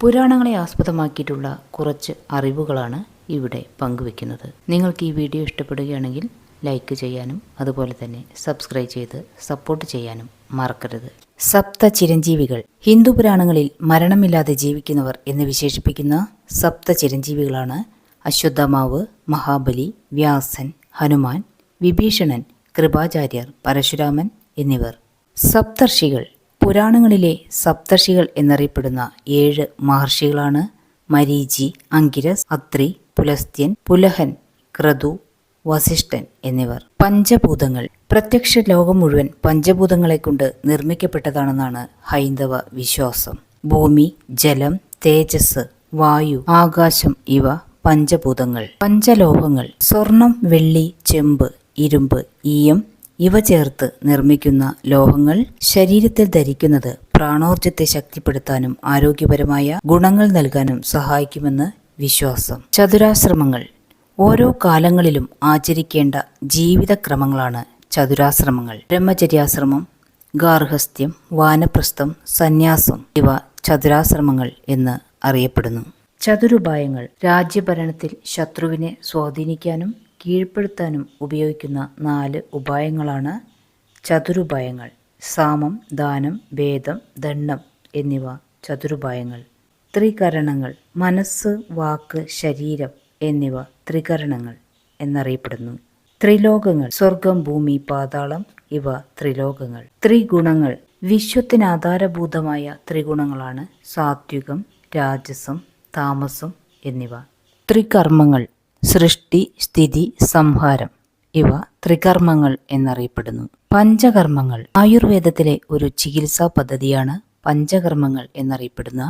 പുരാണങ്ങളെ ആസ്പദമാക്കിയിട്ടുള്ള കുറച്ച് അറിവുകളാണ് ഇവിടെ പങ്കുവെക്കുന്നത്. നിങ്ങൾക്ക് ഈ വീഡിയോ ഇഷ്ടപ്പെടുകയാണെങ്കിൽ ലൈക്ക് ചെയ്യാനും അതുപോലെ തന്നെ സബ്സ്ക്രൈബ് ചെയ്ത് സപ്പോർട്ട് ചെയ്യാനും മറക്കരുത്. സപ്ത ചിരഞ്ജീവികൾ. ഹിന്ദു പുരാണങ്ങളിൽ മരണമില്ലാതെ ജീവിക്കുന്നവർ എന്ന് വിശേഷിപ്പിക്കുന്ന സപ്ത ചിരഞ്ജീവികളാണ് അശ്വത്ഥമാവ് മഹാബലി വ്യാസൻ ഹനുമാൻ വിഭീഷണൻ കൃപാചാര്യർ പരശുരാമൻ എന്നിവർ. സപ്തർഷികൾ. പുരാണങ്ങളിലെ സപ്തർഷികൾ എന്നറിയപ്പെടുന്ന ഏഴ് മഹർഷികളാണ് മരീചി അങ്കിരസ് അത്രി പുലസ്ത്യൻ പുലഹൻ ക്രതു വസിഷ്ഠൻ എന്നിവർ. പഞ്ചഭൂതങ്ങൾ. പ്രത്യക്ഷ ലോകം മുഴുവൻ പഞ്ചഭൂതങ്ങളെ കൊണ്ട് നിർമ്മിക്കപ്പെട്ടതാണെന്നാണ് ഹൈന്ദവ വിശ്വാസം. ഭൂമി ജലം തേജസ് വായു ആകാശം ഇവ പഞ്ചഭൂതങ്ങൾ. പഞ്ചലോഹങ്ങൾ. സ്വർണം വെള്ളി ചെമ്പ് ഇരുമ്പ് ഈയം ഇവ ചേർത്ത് നിർമ്മിക്കുന്ന ലോഹങ്ങൾ ശരീരത്തിൽ ധരിക്കുന്നത് പ്രാണോർജത്തെ ശക്തിപ്പെടുത്താനും ആരോഗ്യപരമായ ഗുണങ്ങൾ നൽകാനും സഹായിക്കുമെന്ന് വിശ്വാസം. ചതുരാശ്രമങ്ങൾ ഓരോ കാലങ്ങളിലും ആചരിക്കേണ്ട ജീവിതക്രമങ്ങളാണ് ചതുരാശ്രമങ്ങൾ. ബ്രഹ്മചര്യാശ്രമം ഗാർഹസ്ഥ്യം വാനപ്രസ്ഥം സന്യാസം ഇവ ചതുരാശ്രമങ്ങൾ എന്ന് അറിയപ്പെടുന്നു. ചതുരുപായങ്ങൾ രാജ്യഭരണത്തിൽ ശത്രുവിനെ സ്വാധീനിക്കാനും കീഴ്പ്പെടുത്താനും ഉപയോഗിക്കുന്ന നാല് ഉപായങ്ങളാണ് ചതുരുപായങ്ങൾ. സാമം ദാനം ഭേദം ദണ്ഡം എന്നിവ ചതുരുപായങ്ങൾ. ത്രികരണങ്ങൾ മനസ്സ് വാക്ക് ശരീരം എന്നിവ ത്രികരണങ്ങൾ എന്നറിയപ്പെടുന്നു. ത്രിലോകങ്ങൾ സ്വർഗം ഭൂമി പാതാളം ഇവ ത്രിലോകങ്ങൾ. ത്രിഗുണങ്ങൾ വിശ്വത്തിന് ആധാരഭൂതമായ ത്രിഗുണങ്ങളാണ് സാത്വികം രാജസം താമസം എന്നിവ. ത്രികർമ്മങ്ങൾ സൃഷ്ടി സ്ഥിതി സംഹാരം ഇവ ത്രികർമ്മങ്ങൾ എന്നറിയപ്പെടുന്നു. പഞ്ചകർമ്മങ്ങൾ ആയുർവേദത്തിലെ ഒരു ചികിത്സാ പദ്ധതിയാണ് പഞ്ചകർമ്മങ്ങൾ എന്നറിയപ്പെടുന്ന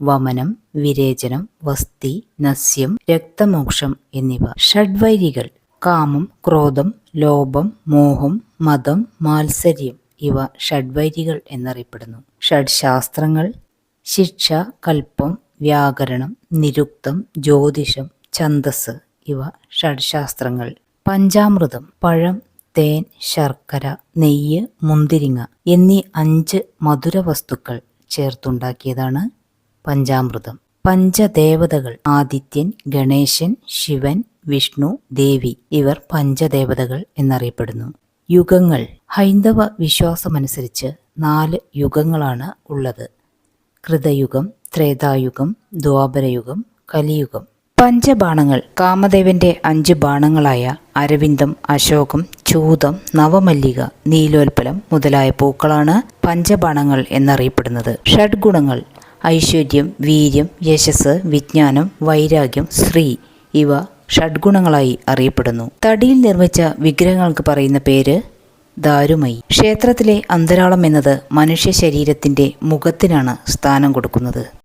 വമനം വിരേചനം വസ്തി നസ്യം രക്തമോക്ഷം എന്നിവ. ഷഡ്വൈരികൾ കാമം ക്രോധം ലോഭം മോഹം മതം മാത്സര്യം ഇവ ഷഡ്വൈരികൾ എന്നറിയപ്പെടുന്നു. ഷഡ്ശാസ്ത്രങ്ങൾ ശിക്ഷ കൽപ്പം വ്യാകരണം നിരുക്തം ജ്യോതിഷം ഛന്ദസ് ഇവ ഷഡ്ശാസ്ത്രങ്ങൾ. പഞ്ചാമൃതം പഴം തേൻ ശർക്കര നെയ്യ് മുന്തിരിങ്ങ എന്നീ അഞ്ച് മധുര വസ്തുക്കൾ ചേർത്തുണ്ടാക്കിയതാണ് പഞ്ചാമൃതം. പഞ്ചദേവതകൾ ആദിത്യൻ ഗണേശൻ ശിവൻ വിഷ്ണു ദേവി ഇവർ പഞ്ചദേവതകൾ എന്നറിയപ്പെടുന്നു. യുഗങ്ങൾ. ഹൈന്ദവ വിശ്വാസമനുസരിച്ച് നാല് യുഗങ്ങളാണ് ഉള്ളത്. കൃതയുഗം ത്രേതായുഗം ദ്വാപരയുഗം കലിയുഗം. പഞ്ചബാണങ്ങൾ കാമദേവന്റെ അഞ്ച് ബാണങ്ങളായ അരവിന്ദം അശോകം ചൂതം നവമല്ലിക നീലോൽപ്പലം മുതലായ പൂക്കളാണ് പഞ്ചബാണങ്ങൾ എന്നറിയപ്പെടുന്നത്. ഷഡ്ഗുണങ്ങൾ ഐശ്വര്യം വീര്യം യശസ് വിജ്ഞാനം വൈരാഗ്യം ശ്രീ ഇവ ഷഡ്ഗുണങ്ങളായി അറിയപ്പെടുന്നു. തടിയിൽ നിർമ്മിച്ച വിഗ്രഹങ്ങൾക്ക് പറയുന്ന പേര് ദാരുമയി. ക്ഷേത്രത്തിലെ അന്തരാളം എന്നത് മനുഷ്യ ശരീരത്തിന്റെ മുഖത്തിനാണ് സ്ഥാനം കൊടുക്കുന്നത്.